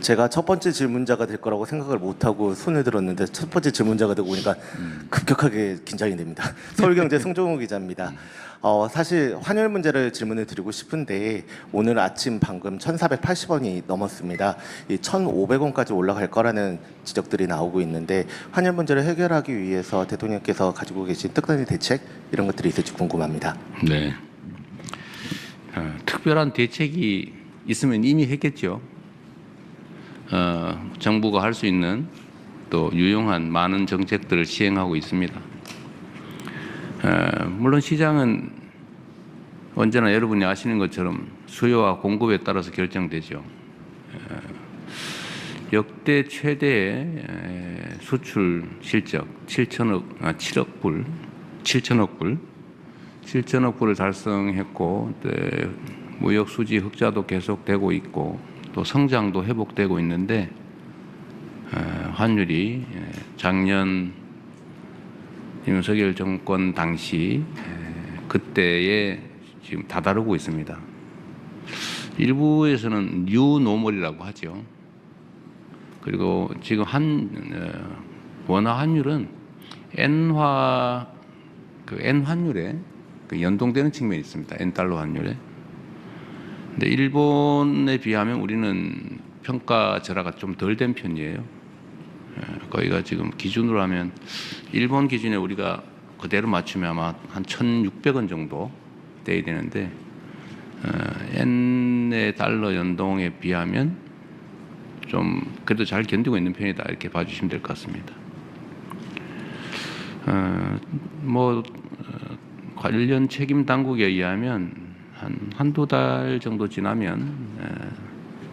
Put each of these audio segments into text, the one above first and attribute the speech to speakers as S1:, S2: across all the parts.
S1: 제가 첫 번째 질문자가 될 거라고 생각을 못 하고 손을 들었는데 첫 번째 질문자가 되고 보니까 급격하게 긴장이 됩니다. 서울경제 송정우 기자입니다. 어, 사실 환율 문제를 질문을 드리고 싶은데 오늘 아침 방금 1,480원이 넘었습니다. 이 1,500원까지 올라갈 거라는 지적들이 나오고 있는데 환율 문제를 해결하기 위해서 대통령께서 가지고 계신 특단의 대책 이런 것들이 있을지 궁금합니다.
S2: 네. 어, 특별한 대책이 있으면 이미 했겠죠. 어, 정부가 할 수 있는 또 유용한 많은 정책들을 시행하고 있습니다. 어, 물론 시장은 언제나 여러분이 아시는 것처럼 수요와 공급에 따라서 결정되죠. 어, 역대 최대의 에, 수출 실적 7천억 아 7억 불 7천억 불 7천억 불을 달성했고 또 무역 수지 흑자도 계속되고 있고 또 성장도 회복되고 있는데 어, 환율이 예, 작년 윤석열 정권 당시 에, 그때에 지금 다다르고 있습니다. 일부에서는 뉴노멀이라고 하죠. 그리고 지금 한 어, 원화 환율은 엔화 그 엔 환율에 그 연동되는 측면이 있습니다. 엔 달러 환율에. 근데 일본에 비하면 우리는 평가 절하가 좀 덜 된 편이에요. 예, 거기가 지금 기준으로 하면 일본 기준에 우리가 그대로 맞추면 아마 한 1,600원 정도 돼야 되는데 어, 엔의 달러 연동에 비하면 좀 그래도 잘 견디고 있는 편이다 이렇게 봐주시면 될 것 같습니다. 어, 뭐 어, 관련 책임 당국에 의하면 한 한두 달 정도 지나면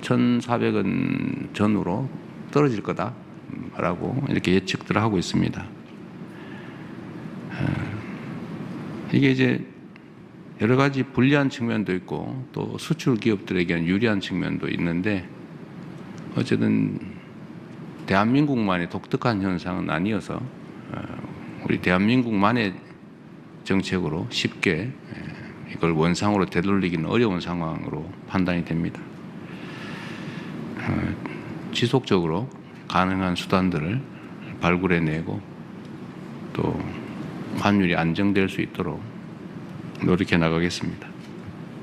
S2: 1,400원 전후로 떨어질 거다라고 이렇게 예측들을 하고 있습니다. 어, 이게 이제 여러 가지 불리한 측면도 있고 또 수출 기업들에게는 유리한 측면도 있는데 어쨌든 대한민국만의 독특한 현상은 아니어서 어, 우리 대한민국만의 정책으로 쉽게 에, 이걸 원상으로 되돌리기는 어려운 상황으로 판단이 됩니다. 어, 지속적으로 가능한 수단들을 발굴해내고 또 환율이 안정될 수 있도록 노력해 나가겠습니다.